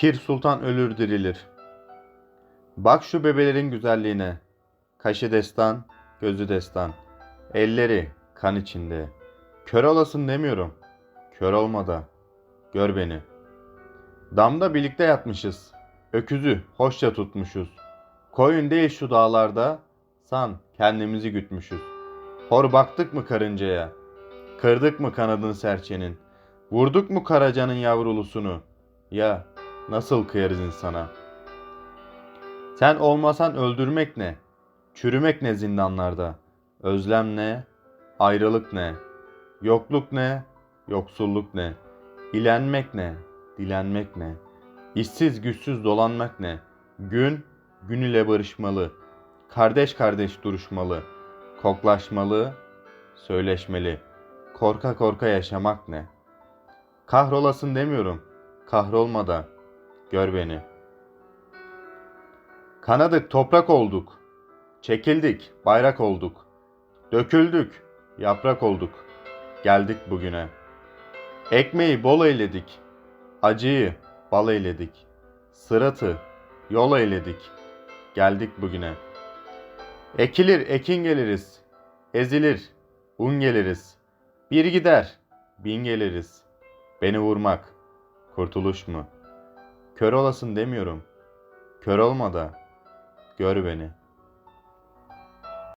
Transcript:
Pir sultan ölür dirilir. Bak şu bebelerin güzelliğine. Kaşı destan, gözü destan. Elleri kan içinde. Kör olasın demiyorum. Kör olma da. Gör beni. Damda birlikte yatmışız. Öküzü hoşça tutmuşuz. Koyun değil şu dağlarda. San kendimizi gütmüşüz. Hor baktık mı karıncaya? Kırdık mı kanadın serçenin? Vurduk mu karacanın yavrulusunu? Ya nasıl kıyarız insana? Sen olmasan öldürmek ne? Çürümek ne zindanlarda? Özlem ne? Ayrılık ne? Yokluk ne? Yoksulluk ne? İlenmek ne? Dilenmek ne? İşsiz güçsüz dolanmak ne? Gün gün ile barışmalı. Kardeş kardeş duruşmalı. Koklaşmalı, söyleşmeli. Korka korka yaşamak ne? Kahrolasın demiyorum. Kahrolma da. Gör beni. Kanadık toprak olduk. Çekildik bayrak olduk. Döküldük yaprak olduk. Geldik bugüne. Ekmeği bol eyledik. Acıyı bal eyledik. Sıratı yol eyledik. Geldik bugüne. Ekilir ekin geliriz. Ezilir un geliriz. Bir gider bin geliriz. Beni vurmak kurtuluş mu? Kör olasın demiyorum. Kör olma da gör beni.''